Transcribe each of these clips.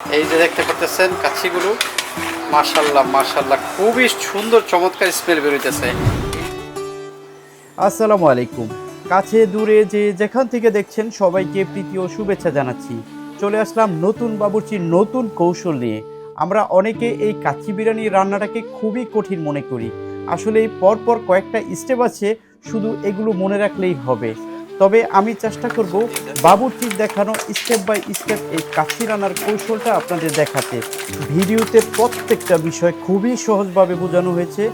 এই যে দেখতে পাচ্ছেন কাচ্ছিগুলো মাশাল্লাহ মাশাল্লাহ খুবই সুন্দর, চমৎকার স্মেল বেরোইতেছে আসসালামু আলাইকুম। কাছে দূরে যে যেখান থেকে দেখছেন সবাইকে প্রীতি ও শুভেচ্ছা জানাচ্ছি। চলে আসলাম নতুন বাবুর্চির নতুন কৌশল নিয়ে। আমরা অনেকে এই কাচ্চি বিরিয়ানি রান্নাটাকে খুবই কঠিন মনে করি। আসলে পরপর কয়েকটা স্টেপ আছে, শুধু এগুলো মনে রাখলেই হবে। তবে আমি চেষ্টা করব বাবুর্চির দেখানো স্টেপ বাই স্টেপ এই কাচ্চি রান্নার কৌশলটা আপনাদের দেখাতে। ভিডিওতে প্রত্যেকটা বিষয় খুবই সহজভাবে বোঝানো হয়েছে।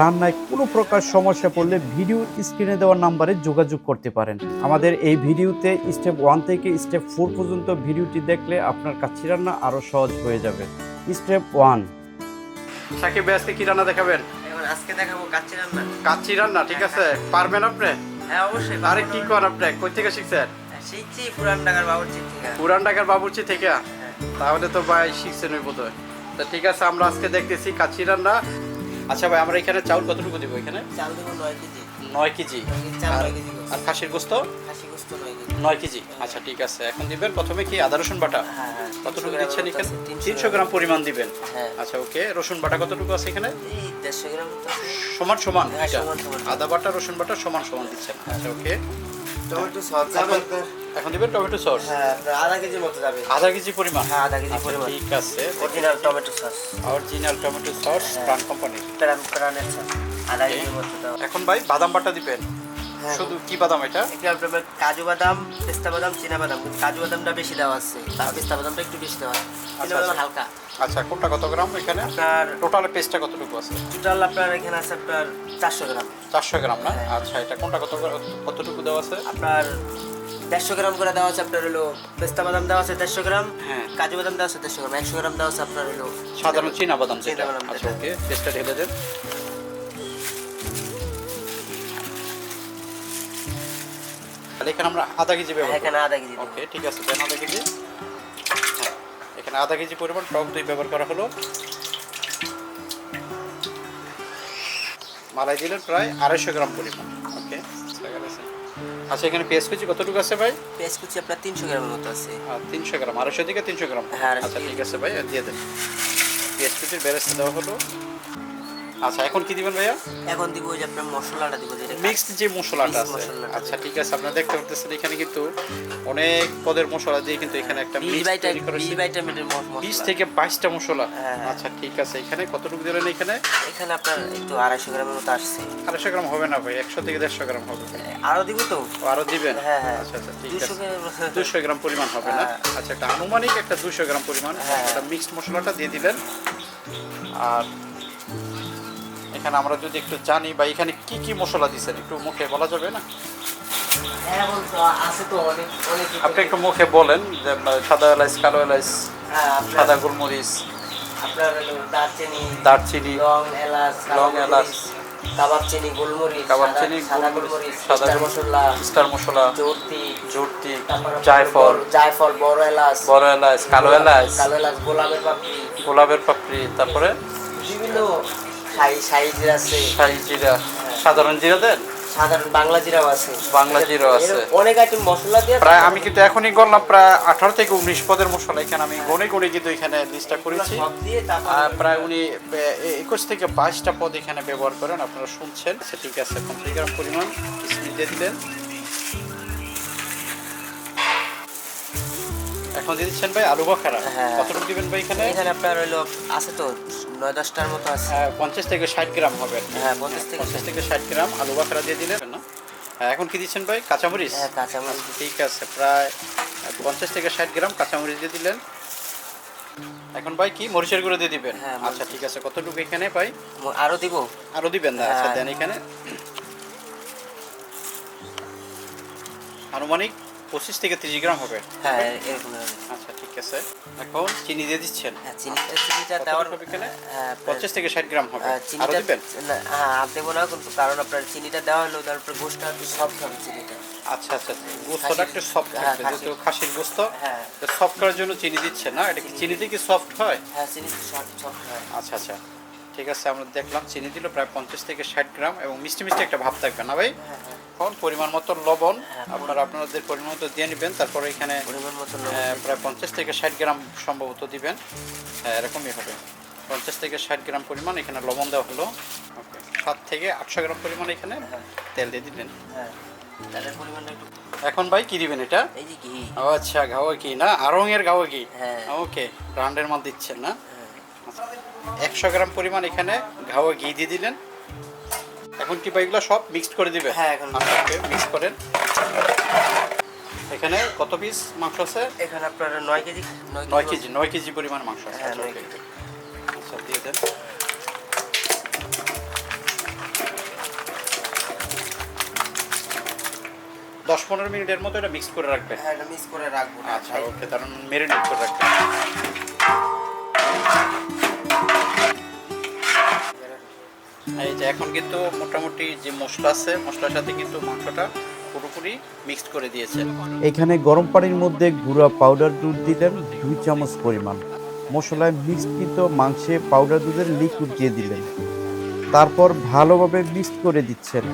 রান্নায় কোনো প্রকার সমস্যা পড়লে ভিডিও স্ক্রিনে দেওয়া নাম্বারে যোগাযোগ করতে পারেন। আমাদের এই ভিডিওতে স্টেপ ওয়ান থেকে স্টেপ ফোর পর্যন্ত ভিডিওটি দেখলে আপনার কাচ্চি রান্না আরও সহজ হয়ে যাবে। স্টেপ ওয়ান সাকিব আজকে কি রান্না দেখাবেন? এখন আজকে দেখাবো কাচ্চি রান্না। কাচ্চি রান্না ঠিক আছে। পারবেন আপনি? হ্যাঁ অবশ্যই আরে কি করেন আপনি কই থেকে শিখছেন? শিখছি পুরান ঢাকার বাবুর্চি থেকে। পুরান ঢাকার বাবুর্চি থেকে? হ্যাঁ। তাহলে তো ভাই শিখছেন ওই বোধ তো ঠিক আছে আমরা আজকে দেখতেছি কাচ্চি রান্না আচ্ছা ভাই আমরা এখানে চাউল কতটুকু দিব এখানে? চাউল দেবো নয় কেজি। নয় কেজি। আর- কেজি খাসির গোস্ত? নয় কেজি। আচ্ছা ঠিক আছে। এখন দিবেন প্রথমে কি আদা রসুন বাটা? হ্যাঁ হ্যাঁ কতটুকু দিচ্ছেন এখানে? তিনশো গ্রাম পরিমাণ দিবেন। হ্যাঁ। আচ্ছা ওকে। রসুন বাটা কতটুকু আছে এখানে? আছে। সমান সমান। হ্যাঁ। আদা বাটা রসুন বাটা সমান সমান দিচ্ছেন। আচ্ছা ওকে। টমেটো সস এখন দিবেন টমেটো সস? হ্যাঁ আধা কেজির মতো যাবে। আধা কেজি পরিমাণ? হ্যাঁ আধা কেজি আচ্ছা, পরিমাণ। ঠিক আছে। Original tomato sauce. Original tomato sauce হ্যাঁ। প্রাণ কোম্পানির প্রাণ প্রাণের সস। এখন ভাই বাদাম বাটা দিবেন। হ্যাঁ। শুধু কি বাদাম এটা? আপনার কাজু বাদাম পেস্তা বাদাম চীনা বাদাম। কাজু বাদামটা বেশি দেওয়া আছে। তার পেস্তা বাদামটা একটু বেশি দেওয়া আছে। চীনা বাদাম আচ্ছা। হালকা। আচ্ছা কোনটা কত গ্রাম এখানে? আপনার টোটাল পেস্টটা কতটুকু আছে? টোটাল আপনার এখানে আছে আপনার চারশো গ্রাম। চারশো গ্রাম না? হ্যাঁ। আচ্ছা এটা কোনটা কত কতটুকু দেওয়া আছে? আপনার দেড়শো গ্রাম করে দেওয়া আছে আপনার হলো পেস্তা বাদাম দেওয়া আছে দেড়শো গ্রাম হ্যাঁ। কাজু বাদাম দেওয়া আছে দেড়শো গ্রাম একশো গ্রাম দেওয়া আছে আপনার হলো সাধারণ চীনা বাদাম চীনা বাদাম আচ্ছা ওকে পেস্টটা ঢেলে দেন। তাহলে এখানে আমরা আধা কেজি ব্যবহার এখানে আধা কেজি ওকে ঠিক আছে দেন আধা কেজি। হ্যাঁ এখানে আধা কেজি পরিমাণ টক দই ব্যবহার করা হলো। মালাই দিলেন প্রায় আড়াইশো গ্রাম পরিমাণ। ওকে আচ্ছা এখানে পেঁয়াজ কুচি কতটুকু আছে ভাই? পেঁয়াজ কুচি আপনার তিনশো গ্রামের মতো আছে। তিনশো গ্রাম আড়াইশো থেকে তিনশো গ্রাম। হ্যাঁ, আচ্ছা ঠিক আছে ভাই দিয়ে দেন। পেঁয়াজ কুচির বেরেস্তা দেওয়া হলো। আচ্ছা এখন কি দিবেন ভাইয়া? এখন দিব ওই যে আপনার মশলাটা দিব যেটা মিক্সড যে মশলাটা আছে। আচ্ছা ঠিক আছে আপনারা দেখতে পাচ্ছেন এখানে কিন্তু অনেক পদের মশলা দিয়ে কিন্তু এখানে একটা বিশ থেকে বাইশটা মশলা। হ্যাঁ। আচ্ছা ঠিক আছে এখানে কতটুকু দিলেন এখানে? এখানে আপনার একটু আড়াইশো গ্রামের মতো আসছে। আড়াইশো গ্রাম হবে না ভাই একশো থেকে দেড়শো গ্রাম হবে। আরও দিব তো? আরও দিবেন? হ্যাঁ, হ্যাঁ। আচ্ছা আচ্ছা ঠিক আছে। গ্রাম দুশো গ্রাম পরিমাণ হবে না? হ্যাঁ। আচ্ছা একটা আনুমানিক একটা দুশো গ্রাম পরিমাণ। হ্যাঁ। একটা মিক্সড মশলাটা দিয়ে দিলেন। আর এখানে আমরা যদি একটু জানি বা এখানে কি কি মশলা দিচ্ছেন একটু মুখে বলা যাবে না? অনেক আপনি একটু মুখে বলেন যে সাদা এলাচ কালো এলাচ হ্যাঁ, সাদা গোলমরিচ। আপনার দারচিনি দারচিনি লং এলাচ লং এলাচ, কাবাব চিনি গোলমরিচ কাবাব চিনি, সাদা গোলমরিচ, মশলা স্টার মশলা জায়ফল জায়ফল বড় এলাচ বড় এলাচ কালো এলাচ কালো এলাচ গোলাপের পাপড়ি। গোলাপের পাপড়ি তারপরে? বিভিন্ন সাই সাইজের আছে। শাহি জিরা। সাধারণ জিরা দেন? সাধারণ বাংলা জিরাও আছে। বাংলা জিরাও আছে। অনেক আইটেম মশলা দিয়ে প্রায় আমি কিন্তু এখনই করলাম প্রায় আঠারো থেকে উনিশ পদের মশলা। এখানে আমি গনে গনে কিন্তু এখানে লিস্টটা করেছি। আর প্রায় উনি একুশ থেকে বাইশটা পদ এখানে ব্যবহার করেন আপনারা শুনছেন। সেটি আছে পঞ্চাশ গ্রাম পরিমাণ। কিশমিশ দিয়ে দিলেন। এখন দিয়ে দিচ্ছেন ভাই আলু বখারা হ্যাঁ। কতটুকু দিবেন ভাই এখানে? এখানে আপনার হইল আছে তো নয় দশটার মতো আছে। হ্যাঁ, পঞ্চাশ থেকে ষাট গ্রাম হবে। হ্যাঁ, পঞ্চাশ থেকে পঞ্চাশ থেকে ষাট গ্রাম আলু বাখরা দিয়ে দিলেন না? হ্যাঁ, এখন কি দিচ্ছেন ভাই? কাঁচামরিচ? হ্যাঁ কাঁচামরিচ। ঠিক আছে প্রায় পঞ্চাশ থেকে ষাট গ্রাম কাঁচামরিচ দিয়ে দিলেন। এখন ভাই কি মরিচের গুঁড়ো দিয়ে দিবেন? আচ্ছা ঠিক আছে কতটুকু এখানে ভাই? আরও দিব। আরও দিবেন না? আচ্ছা। দেন এখানে। আনুমানিক পঁচিশ থেকে তিরিশ গ্রাম হবে। হ্যাঁ এরকম আচ্ছা ঠিক আছে। এখন চিনি দিয়ে দিচ্ছেন? হ্যাঁ চিনিটা চিনিটা দেওয়ার হবে এখানে? হ্যাঁ পঞ্চাশ থেকে ষাট গ্রাম হবে। হ্যাঁ, আরও চিনিটা দিবেন? হ্যাঁ আর দেবো না কিন্তু কারণ আপনার চিনিটা দেওয়া হলো তারপর গোষ্ঠটা একটু সফট হবে চিনিটা। আচ্ছা আচ্ছা গোস্তটা একটু সফট হ্যাঁ, থাকবে খাসির। যেহেতু খাসির গোস্ত। হ্যাঁ। সফট করার জন্য চিনি দিচ্ছে না? এটা কি চিনিতে কি সফট হয়? হ্যাঁ চিনি সফট সফট হয়। আচ্ছা আচ্ছা। ঠিক আছে আমরা দেখলাম চিনি দিল প্রায় পঞ্চাশ থেকে ষাট গ্রাম এবং মিষ্টি মিষ্টি একটা ভাব থাকবে। না ভাই? হ্যাঁ হ্যাঁ। এখন পরিমাণ মতো লবণ হ্যাঁ, আপনারা আপনাদের পরিমাণ মতো দিয়ে নেবেন তারপরে এখানে প্রায় পঞ্চাশ থেকে ষাট গ্রাম সম্ভবত দিবেন। হ্যাঁ এরকমই হবে। পঞ্চাশ থেকে ষাট গ্রাম পরিমাণ এখানে লবণ দেওয়া হলো। সাত থেকে আটশো গ্রাম পরিমাণ এখানে তেল দিয়ে দিলেন এখন ভাই কি দিবেন এটা? ও আচ্ছা ঘাওয়া কি না? আরঙের ঘাওয়া কি ওকে ব্র্যান্ডের মাল দিচ্ছেন না? একশো গ্রাম পরিমাণ এখানে ঘাওয়া ঘি দিয়ে দিলেন। এখন কি এগুলো সব মিক্সড করে দিবে হ্যাঁ, এখন- মিক্স করেন। এখানে কত পিস মাংস আছে? এখানে আপনার নয় কেজি নয় কেজি নয় কেজি পরিমাণ মাংস আছে। হ্যাঁ, আচ্ছা. আচ্ছা দিয়ে দেন। দশ পনেরো মিনিটের মতো এটা মিক্স করে রাখবেন। হ্যাঁ এটা মিক্স করে রাখব। আচ্ছা ওকে তার মেরিনেট করে রাখবেন। এই যে এখন কিন্তু মোটামুটি যে মশলা আছে, মশলার সাথে কিন্তু মাংসটা পুরোপুরি মিক্সড করে দিয়েছে। এখানে গরম পানির মধ্যে গুঁড়া পাউডার দুধ দিলেন দুই চামচ পরিমাণ। মশলায় মিক্সকৃত মাংসে পাউডার দুধের লিকুইড দিয়ে দিলেন। তারপর ভালোভাবে মিক্সড করে দিচ্ছেন।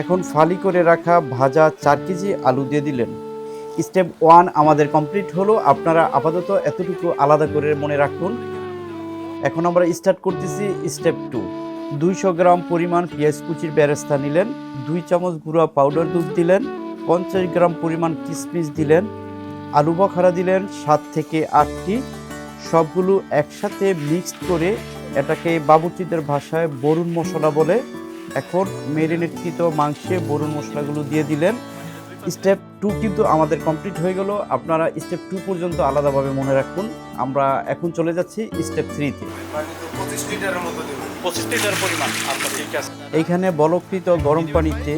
এখন ফালি করে রাখা ভাজা চার কেজি আলু দিয়ে দিলেন। স্টেপ ওয়ান আমাদের কমপ্লিট হলো। আপনারা আপাতত এতটুকু আলাদা করে মনে রাখুন। এখন আমরা স্টার্ট করতেছি স্টেপ টু দুইশো গ্রাম পরিমাণ পেঁয়াজ কুচির বেরেস্তা নিলেন, দুই চামচ গুঁড়া পাউডার দুধ দিলেন, পঞ্চাশ গ্রাম পরিমাণ কিশমিশ দিলেন, আলু বখারা দিলেন সাত থেকে আটটি। সবগুলো একসাথে মিক্সড করে এটাকে বাবুচিদের ভাষায় বরুণ মশলা বলে। এখন মেরিনেটকৃত মাংসে বরুণ মশলাগুলো দিয়ে দিলেন। স্টেপ টু কিন্তু আমাদের কমপ্লিট হয়ে গেল। আপনারা স্টেপ টু পর্যন্ত আলাদাভাবে মনে রাখুন। আমরা এখন চলে যাচ্ছি স্টেপ থ্রিতে। পঁচিশ লিটার পরিমাণ। আচ্ছা ঠিক আছে। এইখানে বলকৃত গরম পানিতে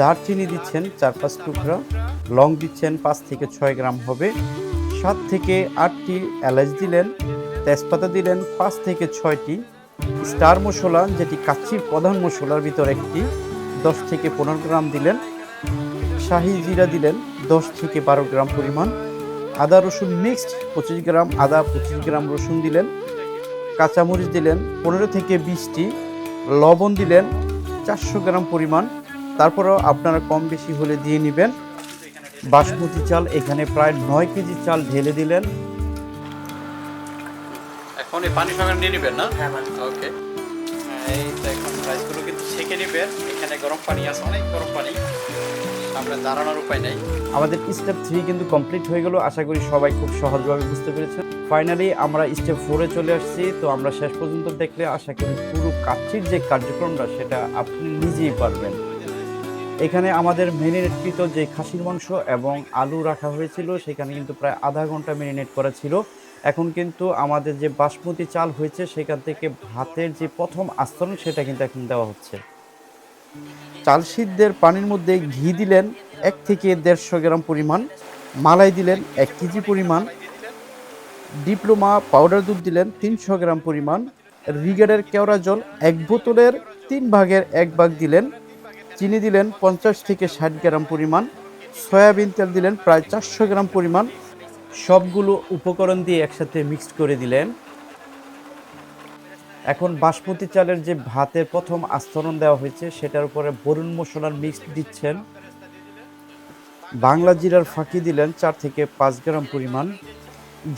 দারচিনি দিচ্ছেন চার পাঁচ টুকরা লং দিচ্ছেন পাঁচ থেকে ছয় গ্রাম হবে। সাত থেকে আটটি এলাচ দিলেন তেজপাতা দিলেন পাঁচ থেকে ছয়টি। স্টার মশলা যেটি কাচ্চির প্রধান মশলার ভিতর একটি দশ থেকে পনেরো গ্রাম দিলেন। শাহি জিরা দিলেন দশ থেকে বারো গ্রাম পরিমাণ। আদা রসুন মিক্সড পঁচিশ গ্রাম আদা পঁচিশ গ্রাম রসুন দিলেন। কাঁচামরিচ দিলেন পনেরো থেকে বিশটি। লবণ দিলেন চারশো গ্রাম পরিমাণ। তারপরেও আপনারা কম বেশি হলে দিয়ে নেবেন। বাসমতি চাল এখানে প্রায় নয় কেজি চাল ঢেলে দিলেন। এখন এই পানি সঙ্গে নিয়ে নেবেন না? হ্যাঁ ওকে। এই তো এখন রাইসগুলো কিন্তু ছেঁকে নেবেন এখানে গরম পানি আছে অনেক গরম পানি। আপনার দাঁড়ানোর উপায় নেই। আমাদের স্টেপ থ্রি কিন্তু কমপ্লিট হয়ে গেল। আশা করি সবাই খুব সহজভাবে বুঝতে পেরেছেন। ফাইনালি আমরা স্টেপ ফোরে চলে আসছি। তো আমরা শেষ পর্যন্ত দেখলে আশা করি পুরো কাচ্চির যে কার্যক্রমটা, সেটা আপনি নিজেই পারবেন। এখানে আমাদের মেরিনেটকৃত যে খাসির মাংস এবং আলু রাখা হয়েছিল, সেখানে কিন্তু প্রায় আধা ঘণ্টা মেরিনেট করা ছিল। এখন কিন্তু আমাদের যে বাসমতি চাল হয়েছে, সেখান থেকে ভাতের যে প্রথম আস্তরণ, সেটা কিন্তু এখন দেওয়া হচ্ছে। চাল সিদ্ধের পানির মধ্যে ঘি দিলেন এক থেকে দেড়শো গ্রাম পরিমাণ, মালাই দিলেন এক কেজি পরিমাণ, ডিপ্লোমা পাউডার দুধ দিলেন তিনশো গ্রাম পরিমাণ রিগেডের কেওড়া জল এক বোতলের তিন ভাগের এক ভাগ দিলেন, চিনি দিলেন পঞ্চাশ থেকে ষাট গ্রাম পরিমাণ, সয়াবিন তেল দিলেন প্রায় চারশো গ্রাম পরিমাণ, সবগুলো উপকরণ দিয়ে একসাথে মিক্সড করে দিলেন। এখন বাসমতি চালের যে ভাতের প্রথম আস্তরণ দেওয়া হয়েছে সেটার উপরে বরুণ মশলার মিক্স দিচ্ছেন। বাংলা জিরার ফাঁকি দিলেন চার থেকে পাঁচ গ্রাম পরিমাণ।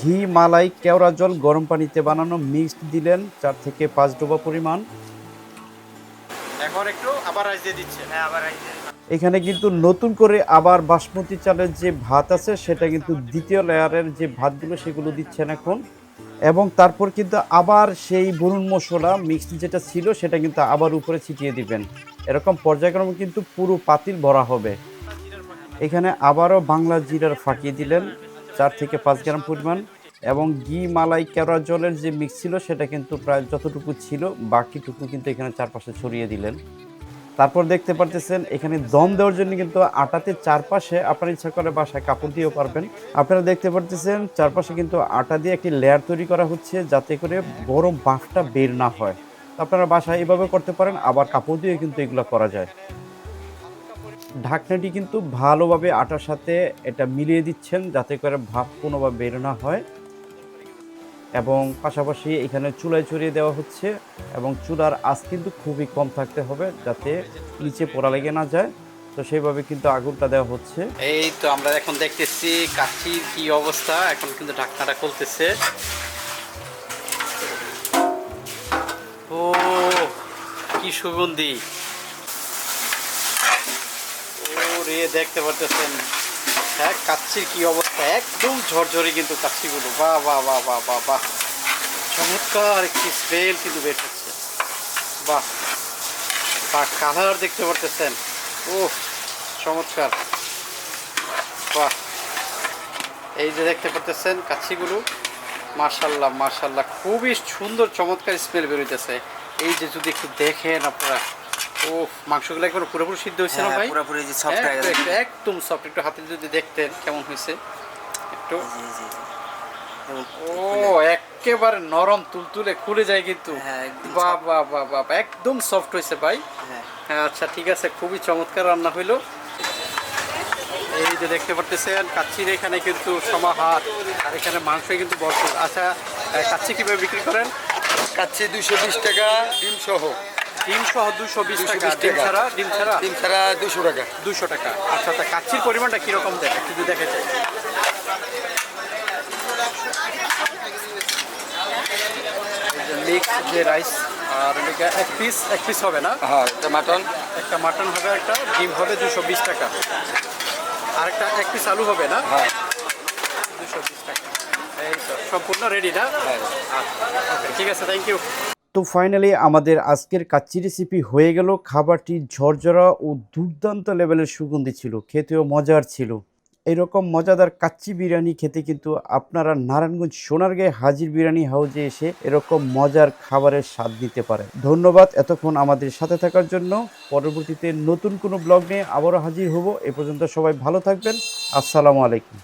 ঘি মালাই কেওড়া জল গরম পানিতে বানানো মিক্সড দিলেন চার থেকে পাঁচ ডোবা পরিমাণ। এখন একটু আবার রাইস দিয়ে দিচ্ছে হ্যাঁ আবার এখানে কিন্তু নতুন করে আবার বাসমতি চালের যে ভাত আছে সেটা কিন্তু দ্বিতীয় লেয়ারের যে ভাতগুলো সেগুলো দিচ্ছেন এখন। এবং তারপর কিন্তু আবার সেই বরুণ মশলা মিক্সড যেটা ছিল, সেটা কিন্তু আবার উপরে ছিটিয়ে দিবেন। এরকম পর্যায়ক্রমে কিন্তু পুরো পাতিল ভরা হবে। এখানে আবারও বাংলা জিরার ফাঁকি দিলেন চার থেকে পাঁচ গ্রাম পরিমাণ এবং ঘি, মালাই, কেওড়া জলের যে মিক্স ছিল, সেটা কিন্তু প্রায় যতটুকু ছিল, বাকিটুকু কিন্তু এখানে চারপাশে ছড়িয়ে দিলেন। তারপর দেখতে পারতেছেন, এখানে দম দেওয়ার জন্য কিন্তু আটাতে চারপাশে আপনার ইচ্ছা করে বাসায় কাপড় দিয়েও পারবেন। আপনারা দেখতে পারতেছেন, চারপাশে কিন্তু আটা দিয়ে একটি লেয়ার তৈরি করা হচ্ছে যাতে করে গরম বাফটা বের না হয়। আপনারা বাসায় এভাবে করতে পারেন, আবার কাপড় দিয়ে কিন্তু এগুলো করা যায়। ঢাকনাটি কিন্তু ভালোভাবে আটার সাথে এটা মিলিয়ে দিচ্ছেন যাতে করে ভাপ কোনোভাবে বের না হয়। এবং পাশাপাশি এখানে চুলায় চড়িয়ে দেওয়া হচ্ছে এবং চুলার আঁচ কিন্তু খুবই কম থাকতে হবে যাতে নিচে পোড়া লেগে না যায়। তো সেইভাবে কিন্তু আগুনটা দেওয়া হচ্ছে। এই তো আমরা এখন দেখতেছি কাচির কি অবস্থা। এখন কিন্তু ঢাকনাটা খুলতেছে। ও, কি সুগন্ধি। ও রে দেখতে পারতেছেন। হ্যাঁ কাচ্ছির কি অবস্থা? একদম ঝরঝরে কিন্তু কাচ্ছিগুলো বাহ বাহ বাহ বাহ বাহ বাহ চমৎকার একটি স্মেল কিন্তু বের হচ্ছে। বাহ! বা কালার দেখতে পারতেছেন। ও চমৎকার। বাহ! এই যে দেখতে পারতেছেন কাছিগুলো মার্শাল্লাহ মার্শাল্লাহ খুবই সুন্দর চমৎকার স্মেল বেরোইতেছে এই যে যদি একটু দেখেন আপনারা। ও মাংসগুলো একবার পুরোপুরি সিদ্ধ হয়েছে না হ্যাঁ, ভাই? পুরোপুরি যে soft হয়ে গেছে। একদম সফট একটু হাতে যদি দেখতেন কেমন হয়েছে একটু। ও একেবারে নরম তুলতুলে খুলে যায় কিন্তু। হ্যাঁ, বাহ বাহ বাহ, একদম সফট হয়েছে ভাই। হ্যাঁ। হ্যাঁ আচ্ছা ঠিক আছে খুবই চমৎকার রান্না হইল। এই যে দেখতে পারতেছেন কাচ্চির এখানে কিন্তু সমাহার আর এখানে মাংস কিন্তু ভরপুর। আচ্ছা কাচ্চি কীভাবে বিক্রি করেন? কাচ্ছি দুশো বিশ টাকা ডিম সহ ডিম সহ দুশো বিশ টাকা। ডিম ছাড়া ডিম ছাড়া? ডিম ছাড়া দুশো টাকা। দুশো টাকা। আচ্ছা তা কাচ্চির পরিমাণটা কীরকম একটু যদি দেখে চাই মিক্স যে রাইস আর এক পিস এক পিস হবে না? হ্যাঁ এটা মাটন একটা মাটন হবে একটা ডিম হবে দুশো বিশ টাকা। আর একটা এক পিস আলু হবে না? হ্যাঁ। দুশো বিশ টাকা। এই তো সম্পূর্ণ রেডি না? হ্যাঁ। আচ্ছা ঠিক আছে থ্যাংক ইউ তো ফাইনালি আমাদের আজকের কাচ্চি রেসিপি হয়ে গেল। খাবারটি ঝরঝরা ও দুর্দান্ত লেভেলের সুগন্ধি ছিল খেতেও মজার ছিল। এরকম মজাদার কাচ্চি বিরিয়ানি খেতে কিন্তু আপনারা নারায়ণগঞ্জ সোনারগাঁয়ে হাজির বিরিয়ানি হাউজে এসে এরকম মজার খাবারের স্বাদ দিতে পারেন। ধন্যবাদ এতক্ষণ আমাদের সাথে থাকার জন্য। পরবর্তীতে নতুন কোনো ব্লগ নিয়ে আবারও হাজির হব। এ পর্যন্ত সবাই ভালো থাকবেন। আসসালামু আলাইকুম।